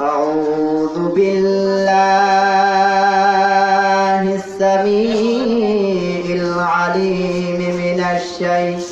أعوذ بالله السميع العليم من الشيطان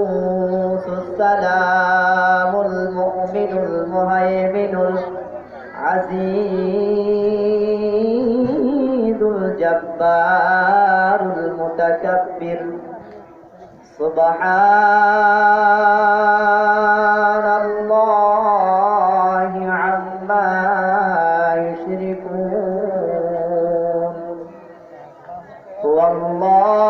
المهيمن العزيز الجبار المتكبر سبحان الله عما يشركون هو الله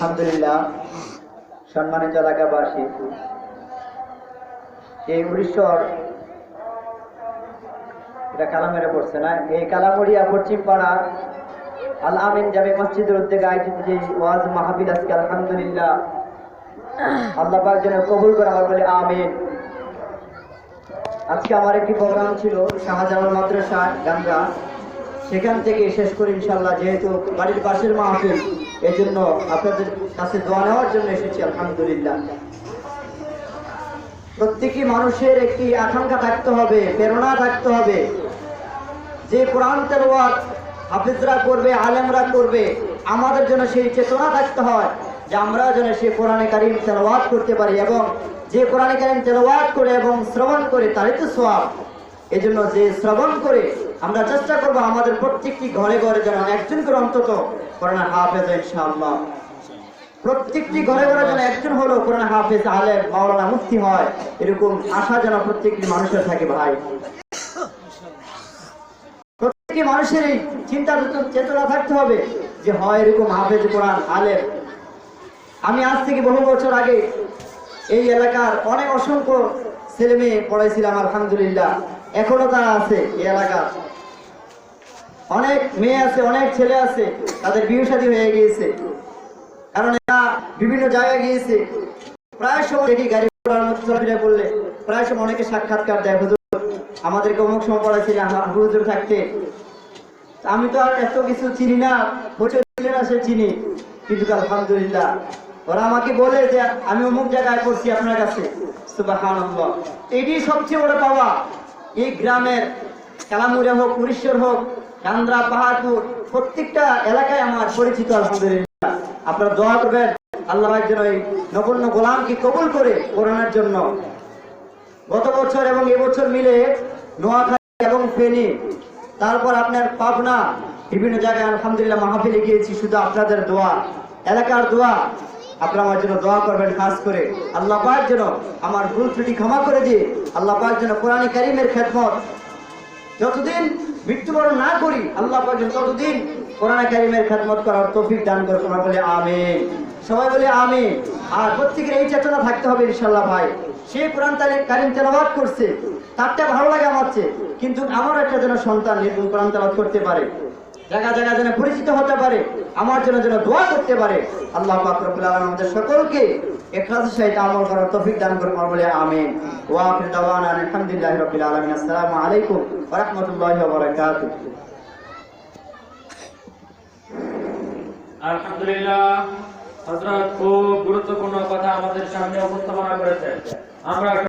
আলহামদুলিল্লাহ, সম্মানিত এলাকাবাসী, এই উড়িষ্যর এটা কালামের পড়ছে না? এই কালামড়িয়া পশ্চিম পাড়া আল আমিন জামে মসজিদের উদ্যোগে আয়োজিত যে ওয়াজ মাহাবিল আজকে, আলহামদুলিল্লাহ, আল্লাহ পাক যেন কবুল করে আমার বলে আমিন। আজকে আমার একটি প্রোগ্রাম ছিল শাহজালাল মাদ্রাসা গাঙ্গা সেখান থেকে শেষ করি ইনশাল্লাহ যেহেতু বাড়ির পাশের মা মাহফিল এই জন্য আপনাদের কাছে দোয়া নেওয়ার জন্য এসেছি, আলহামদুলিল্লাহ। প্রত্যেকই মানুষের একটি আকাঙ্ক্ষা থাকতে হবে, প্রেরণা থাকতে হবে। যে কোরআন তেলাওয়াত হাফিজরা করবে, আলেমরা করবে, আমাদের জন্য সেই চেতনা থাকতে হয় যে আমরা যেন সেই কোরআনে কারিম তেলাওয়াত করতে পারি এবং যে কোরআনে কারিম তেলাওয়াত করে এবং শ্রবণ করে, তারই তো সোয়াব এই জন্য যে শ্রবণ করে আমরা চেষ্টা করব আমাদের প্রত্যেকটি ঘরে ঘরে যেন একজন করে অন্তত কোরআন হাফেজ ইনশাআল্লাহ। প্রত্যেকটি ঘরে ঘরে যেন একজন হলো কোরআন হাফেজ আলেম, মাওলানা মুফতি হয়, এরকম আশা যেন প্রত্যেকটি মানুষের থাকে ভাই। প্রত্যেকটি মানুষের এই চিন্তা চেতনা থাকতে হবে যে হয় এরকম হাফেজ কোরআন আলেম। আমি আজ থেকে বহু বছর আগে এই এলাকার অনেক অসংখ্য ছেলে মেয়ে পড়াইছিলাম আলহামদুলিল্লাহ। এখনও তারা আছে এই এলাকার। অনেক মেয়ে আছে, অনেক ছেলে আছে, তাদের বিয়ে শাদী হয়ে গিয়েছে। কারণ এরা বিভিন্ন জায়গায় গিয়েছে। প্রায় সময় দেখি গাড়ি ঘোড়ার মধ্যে চলাফেরা করলে, প্রায় সময় অনেকে সাক্ষাৎকার দেয়, হুজুর, আমাদেরকে অমুক সময় পড়াইছিলেন হুজুর থাকতে। আমি তো আর এত কিছু চিনি না, বছর ছিলেন না সে চিনি। কিন্তু আলহামদুলিল্লাহ, ওরা আমাকে বলে যে, আমি অমুক জায়গায় করছি আপনার কাছে। এটি সবচেয়ে বড় পাওয়া। এই গ্রামের কালামুরে হোক, উড়িষ্যর হোক কান্দ্রা, পাহাড়পুর, প্রত্যেকটা এলাকায় আমার পরিচিত আলহামদুলিল্লাহ। আপনারা দোয়া করবেন আল্লাহ একজন ওই নগণ্য গোলামকে কবুল করে করোনার জন্য। গত বছর এবং এবছর মিলে নোয়াখালী এবং ফেনী, তারপর আপনার পাবনা, বিভিন্ন জায়গায় আলহামদুলিল্লাহ মাহফিলে গিয়েছি শুধু আপনাদের দোয়া, এলাকার দোয়া। আপনারা আমার জন্য দোয়া করবেন খাস করে। আল্লাহ পাক যেন আমার ভুল ত্রুটি ক্ষমা করে দিয়ে আল্লাহ পাক যেন কোরআন কারিমের খেদমত যতদিন মৃত্যুবরণ না করি, আল্লাহ পাক যেন ততদিন কোরআন কারিমের খেদমত করার তৌফিক দান করে তোমরা বলে আমি সবাই বলে আমি আর প্রত্যেকের এই চেতনা থাকতে হবে ইনশাল্লাহ ভাই। সে কোরআন কারিম তেলাওয়াত করছে, তারটা ভালো লাগে আমার কিন্তু আমার একটা যেন সন্তান এরকম কোরআন তেলাওয়াত করতে পারে, জায়গা জায়গা যেন পরিচিত হতে পারে, আমার জন্য যেন দোয়া করতে পারে, আল্লাহ পাক রব্বুল আলামিন আমাদের সকলকে ইখলাসের সহিত আমল করার তৌফিক দান আমরা বলে আমিন। ওয়া আলহামদুলিল্লাহি রাব্বিল আলামিন। আসসালামু আলাইকুম। রাহমাতুল্লাহি ওয়া বারাকাতুহু। আলহামদুলিল্লাহ হযরত খুব গুরুত্বপূর্ণ কথা আমাদের সামনে উপস্থাপনা করেছেন। আমরা